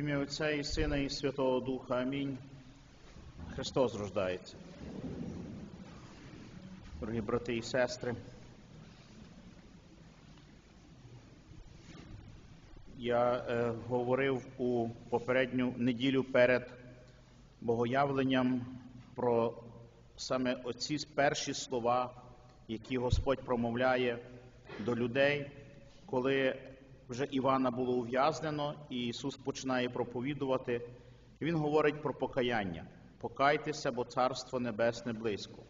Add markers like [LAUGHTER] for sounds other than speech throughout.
ім'я Отця і Сина і Святого Духа. Амінь. Христос рождається. Дорогі брати і сестри. Я е, говорив у попередню неділю перед богоявленням про саме оці перші слова, які Господь промовляє до людей, коли вже Івана було ув'язнено, і Ісус починає проповідувати. Він говорить про покаяння. Покайтеся, бо Царство Небесне близько.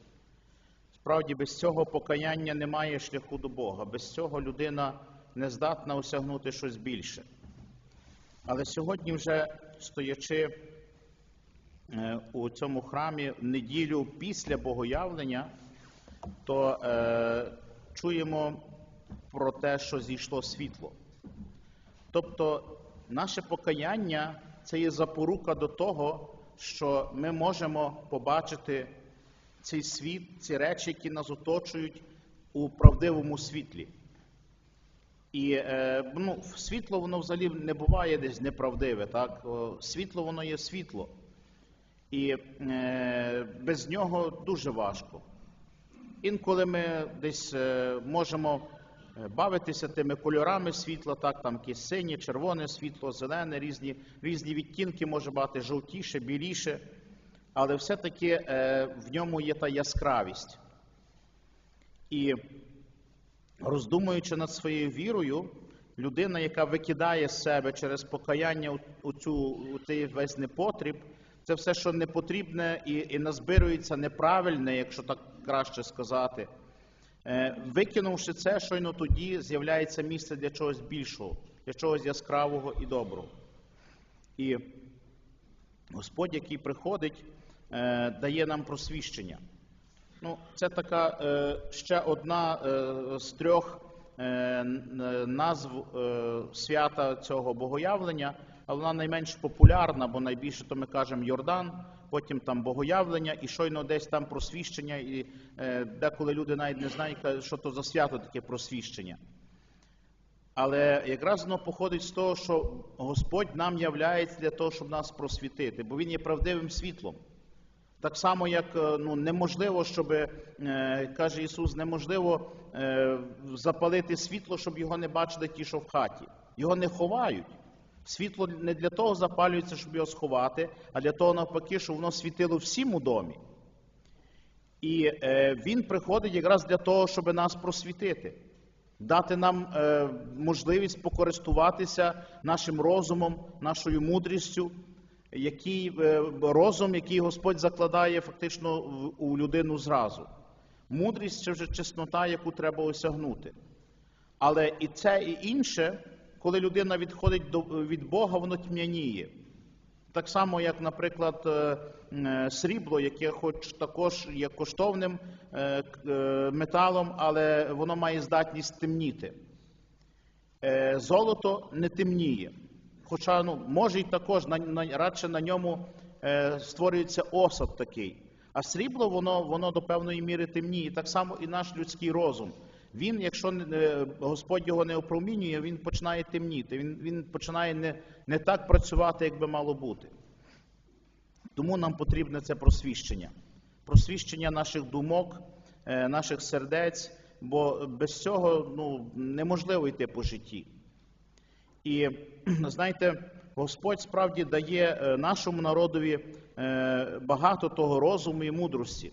Справді, без цього покаяння немає шляху до Бога. Без цього людина не здатна осягнути щось більше. Але сьогодні, вже стоячи е, у цьому храмі в неділю після богоявлення, то е, чуємо про те, що зійшло світло. Тобто, наше покаяння це є запорука до того, що ми можемо побачити цей світ, ці речі, які нас оточують у правдивому світлі. І е, ну, світло воно взагалі не буває десь неправдиве. Так? Світло воно є світло. І е, без нього дуже важко. Інколи ми десь е, можемо бавитися тими кольорами світла, так, там якісь синє, червоне світло, зелене, різні, різні відтінки може бути жовтіше, біліше, але все-таки е, в ньому є та яскравість. І роздумуючи над своєю вірою, людина, яка викидає з себе через покаяння у, цю весь непотріб, це все, що не потрібне і, і назбирується неправильне, якщо так краще сказати. Е, Викинувши це, щойно тоді з'являється місце для чогось більшого, для чогось яскравого і доброго. І Господь, який приходить, е, дає нам просвіщення. Ну, це така е, ще одна з трьох назв свята цього богоявлення, але вона найменш популярна, бо найбільше то ми кажемо Йордан, потім там богоявлення, і щойно десь там просвіщення, і е, деколи люди навіть не знають, що то за свято таке просвіщення. Але якраз воно походить з того, що Господь нам являється для того, щоб нас просвітити, бо Він є правдивим світлом. Так само, як е, ну, неможливо, щоб, е, каже Ісус, неможливо е, запалити світло, щоб його не бачили ті, що в хаті. Його не ховають. Світло не для того запалюється, щоб його сховати, а для того, навпаки, щоб воно світило всім у домі. І е, Він приходить якраз для того, щоб нас просвітити, дати нам е, можливість покористуватися нашим розумом, нашою мудрістю, який е, розум, який Господь закладає фактично в- у людину зразу. Мудрість це вже чеснота, яку треба осягнути. Але і це, і інше, коли людина відходить від Бога, воно тьмяніє. Так само, як, наприклад, е, е, срібло, яке хоч також є коштовним е, металом, але воно має здатність темніти. Золото не темніє. Хоча ну, може й також радше на ньому створюється осад такий. А срібло, воно, воно до певної міри темніє. Так само і наш людський розум. Він, якщо е, Господь його не опромінює, він починає темніти. Він, він починає не, не так працювати, як би мало бути. Тому нам потрібне це просвіщення. Просвіщення наших думок, е, наших сердець, бо без цього ну, неможливо йти по житті. І [CLEARS THROAT] знаєте, Господь справді дає е, нашому народові багато того розуму і мудрості.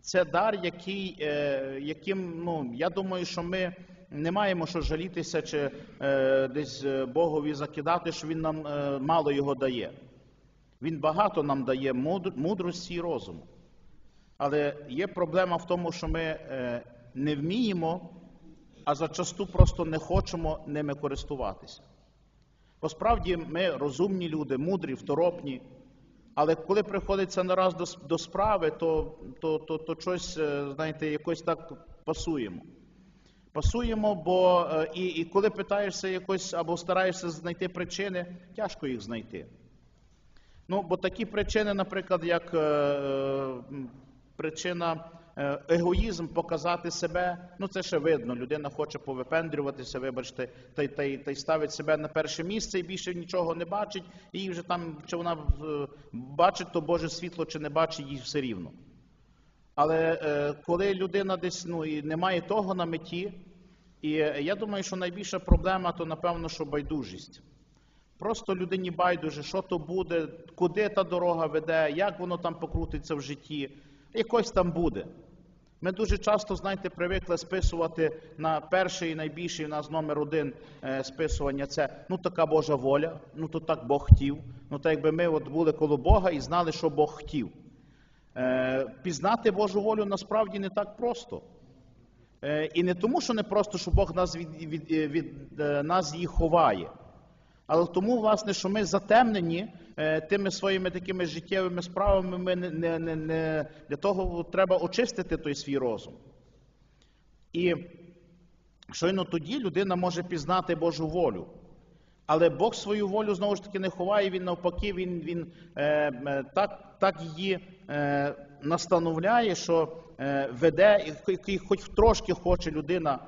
Це дар, який, е, яким, ну, я думаю, що ми не маємо що жалітися чи е, десь е, Богові закидати, що Він нам е, мало його дає. Він багато нам дає мудр- мудрості і розуму. Але є проблема в тому, що ми е, не вміємо, а зачасту просто не хочемо ними користуватися. Бо справді ми розумні люди, мудрі, второпні, але коли приходиться нараз до, до справи, то, то, то, то щось, е, знаєте, якось так пасуємо. Пасуємо, бо е, і, і коли питаєшся якось або стараєшся знайти причини, тяжко їх знайти. Ну, бо такі причини, наприклад, як е, причина егоїзм, показати себе. Ну це ще видно. Людина хоче повипендрюватися, вибачте, та й та та й ставить себе на перше місце і більше нічого не бачить. І вже там, чи вона е, бачить то Боже світло, чи не бачить, їй все рівно. Але е, коли людина десь ну, і не має того на меті, і е, я думаю, що найбільша проблема то напевно, що байдужість. Просто людині байдуже, що то буде, куди та дорога веде, як воно там покрутиться в житті, якось там буде. Ми дуже часто, знаєте, привикли списувати на перший і найбільший у нас номер один е, списування це ну така Божа воля, ну то так Бог хотів. Ну так якби ми от були коло Бога і знали, що Бог хотів. Е, пізнати Божу волю насправді не так просто. Е, і не тому, що не просто, що Бог нас від, від, від, від нас її ховає. Але тому, власне, що ми затемнені е, тими своїми такими життєвими справами, ми не, не, не, для того треба очистити той свій розум. І щойно тоді людина може пізнати Божу волю. Але Бог свою волю знову ж таки не ховає, він навпаки, він, він е, так, так її е, настановляє, що е, веде, і, і хоч трошки хоче людина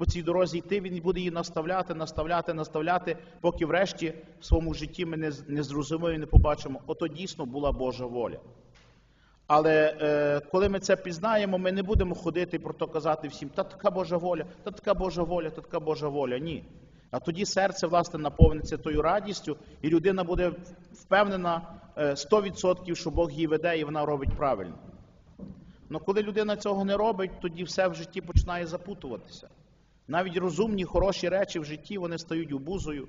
по цій дорозі йти, він буде її наставляти, наставляти, наставляти, поки врешті в своєму житті ми не, не зрозуміємо і не побачимо, ото дійсно була Божа воля. Але е, коли ми це пізнаємо, ми не будемо ходити і про то казати всім, та така Божа воля, та така Божа воля, та така Божа воля. Ні. А тоді серце, власне, наповниться тою радістю, і людина буде впевнена е, 100%, що Бог її веде і вона робить правильно. Але коли людина цього не робить, тоді все в житті починає запутуватися. Навіть розумні, хороші речі в житті вони стають обузою,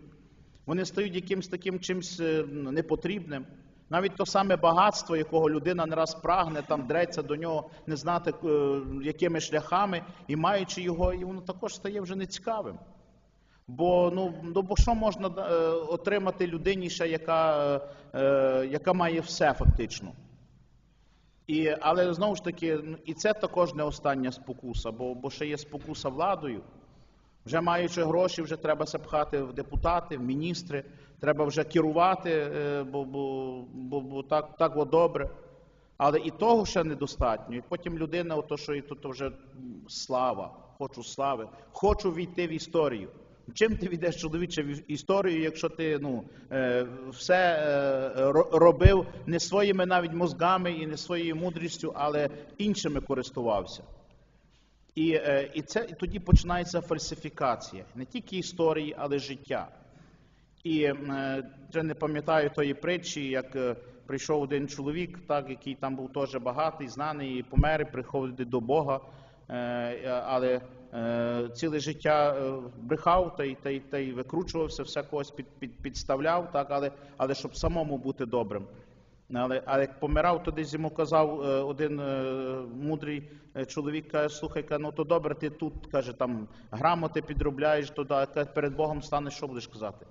вони стають якимось таким чимось е, непотрібним. Навіть то саме багатство, якого людина не раз прагне, там дреться до нього, не знати, е, якими шляхами, і маючи його, і воно також стає вже нецікавим. Бо ну, ну бо що можна е, отримати людині, ще, яка, е, яка має все фактично? І, але знову ж таки, і це також не остання спокуса, бо, бо ще є спокуса владою. Вже маючи гроші, вже треба пхати в депутати, в міністри, треба вже керувати, е, бо, бо, бо, бо так, так от добре. Але і того ще недостатньо. І потім людина, ото, що і тут вже слава, хочу слави, хочу війти в історію. Чим ти війдеш чоловіче в історію, якщо ти ну, е, все е, робив не своїми навіть мозгами і не своєю мудрістю, але іншими користувався? І, е, і, це, і тоді починається фальсифікація не тільки історії, але й життя. І е, вже не пам'ятаю тої притчі, як е, прийшов один чоловік, так, який там був теж багатий, знаний, і помер, і приходить до Бога, е, е, але е, ціле життя е, брехав та й, та, й, та й викручувався, все когось під, під, підставляв, так, але, але щоб самому бути добрим. Але, але як помирав, то десь йому казав е, один е, мудрий е, чоловік, каже, слухай, ну то добре, ти тут каже, там грамоти підробляєш, то да, перед Богом станеш, що будеш казати?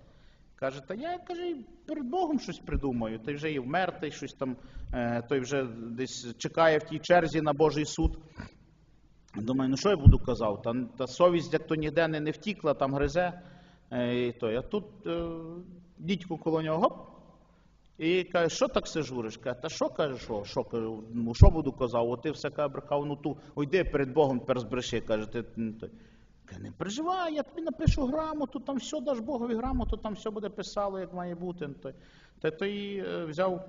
Каже, та я каже, перед Богом щось придумаю. Той вже і вмер, той щось там, той вже десь чекає в тій черзі на Божий суд. Думаю, ну що я буду казав? Та, та совість як то ніде не, не втікла, там гризе. І той. А тут дідько коло нього гоп. І каже, що так се журиш? Каже, та що каже, що? Що, ну, що буду казав? О, ти все каже, брехав, ну ту, ойди перед Богом тепер збреши, каже, ти, м, той. Каже, не переживай, я тобі напишу грамоту, там все даш Богові грамоту, там все буде писало, як має бути. Ну, Той. Та той е, взяв,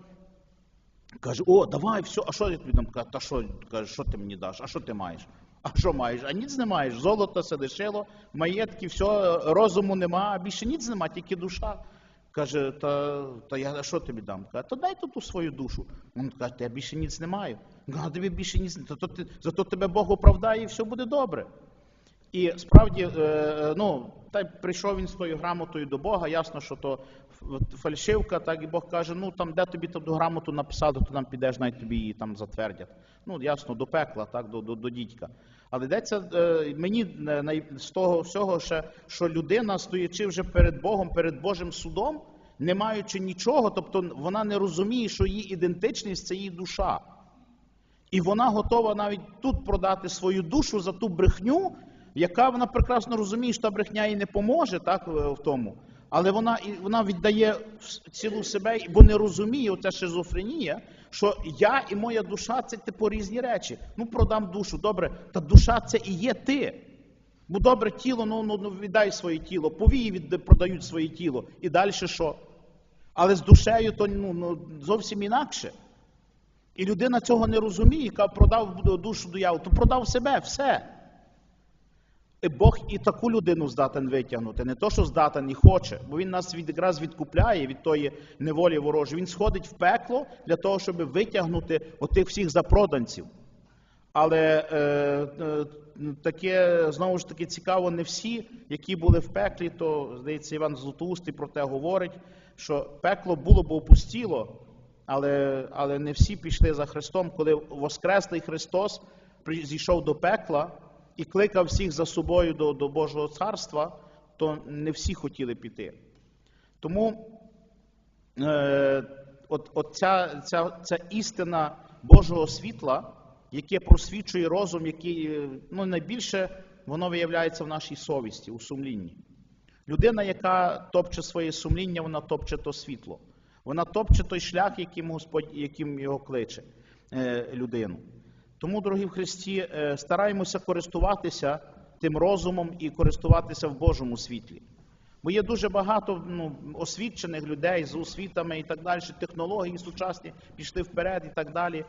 каже, о, давай, все, а що я тобі дам? Каже, та що, каже, що ти мені даш? А що ти маєш? А що маєш? А ніц не маєш. Золото все лишило, маєтки, все, розуму нема, а більше ніц нема, тільки душа. Каже, та, та я а що тобі дам? Каже, то дай тут ту свою душу. Він каже, я більше ніц не маю. «А тобі більше ніц не зато, ти, зато тебе Бог оправдає і все буде добре. І справді, е, ну, та й прийшов він з тою грамотою до Бога, ясно, що то фальшивка, так і Бог каже, ну там де тобі ту грамоту написали, то там підеш, навіть тобі її там затвердять. Ну, ясно, до пекла, так, до, до, до дідька. Але йдеться е, мені е, з того всього, що людина, стоячи вже перед Богом, перед Божим судом, не маючи нічого, тобто вона не розуміє, що її ідентичність це її душа. І вона готова навіть тут продати свою душу за ту брехню, яка вона прекрасно розуміє, що та брехня їй не поможе так, е, в тому. Але вона, вона віддає цілу себе, бо не розуміє, оця шизофренія, Що я і моя душа це типу різні речі. Ну, продам душу, добре, та душа це і є ти. Бо добре тіло, ну, ну, ну віддай своє тіло, повії від, продають своє тіло. І далі що? Але з душею то ну, ну, зовсім інакше. І людина цього не розуміє, яка продав душу дияволу, то продав себе, все. І Бог і таку людину здатен витягнути, не то, що здатен і хоче, бо він нас від, якраз відкупляє від тої неволі ворожої. Він сходить в пекло для того, щоб витягнути отих всіх запроданців. Але е, е, таке знову ж таки цікаво, не всі, які були в пеклі, то здається, Іван Златоустий про те говорить, що пекло було б опустіло, але, але не всі пішли за Христом, коли Воскреслий Христос зійшов до пекла і кликав всіх за собою до, до Божого царства, то не всі хотіли піти. Тому е, от, от ця, ця, ця істина Божого світла, яке просвічує розум, який е, ну, найбільше воно виявляється в нашій совісті, у сумлінні. Людина, яка топче своє сумління, вона топче то світло. Вона топче той шлях, яким Господь, яким його кличе е, людину. Тому, дорогі в Христі, е, стараємося користуватися тим розумом і користуватися в Божому світлі. Бо є дуже багато ну, освічених людей з освітами і так далі, технології сучасні пішли вперед і так далі.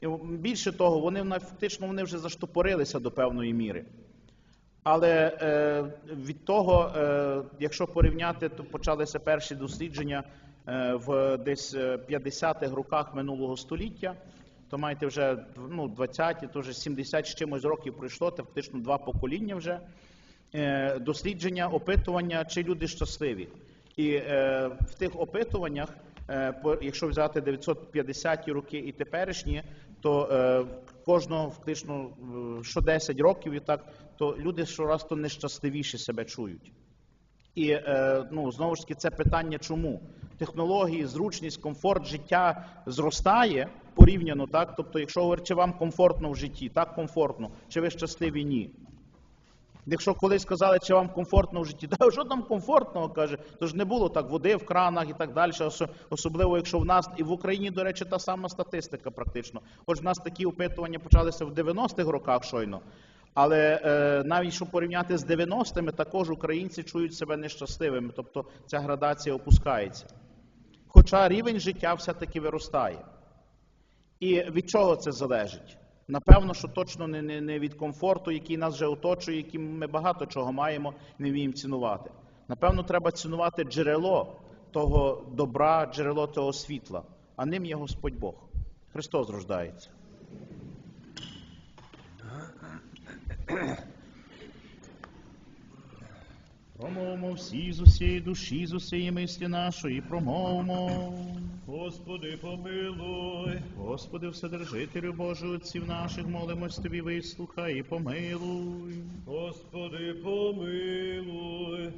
І більше того, вони фактично вони вже заштопорилися до певної міри. Але е, від того, е, якщо порівняти, то почалися перші дослідження е, в десь е, 50-х роках минулого століття, то маєте вже ну, 20-ті, то вже 70 з чимось років пройшло, це фактично два покоління вже. Е, дослідження, опитування, чи люди щасливі. І е, в тих опитуваннях, е, по- якщо взяти 950-ті роки і теперішні, то е, кожного фактично е, що 10 років і так, то люди щораз то нещасливіше себе чують. І е, ну, знову ж таки, це питання чому? Технології, зручність, комфорт життя зростає порівняно, так? Тобто, якщо говорити, чи вам комфортно в житті, так комфортно, чи ви щасливі, ні. Якщо колись сказали, чи вам комфортно в житті, [LAUGHS] та що там комфортного, каже, то ж не було так води в кранах і так далі, особливо якщо в нас, і в Україні, до речі, та сама статистика практично. Хоч в нас такі опитування почалися в 90-х роках щойно. Але е, навіть що порівняти з 90-ми, також українці чують себе нещасливими, тобто ця градація опускається. Хоча рівень життя все-таки виростає. І від чого це залежить? Напевно, що точно не, не, не від комфорту, який нас вже оточує, яким ми багато чого маємо, не вміємо цінувати. Напевно, треба цінувати джерело того добра, джерело того світла, а ним є Господь Бог. Христос рождається. Промовимо всі з усієї душі, з усієї мислі нашої, промовмо. Господи, помилуй, Господи, Вседержителю Божий, отців наших, молимось Тобі, вислухай і помилуй. Господи, помилуй,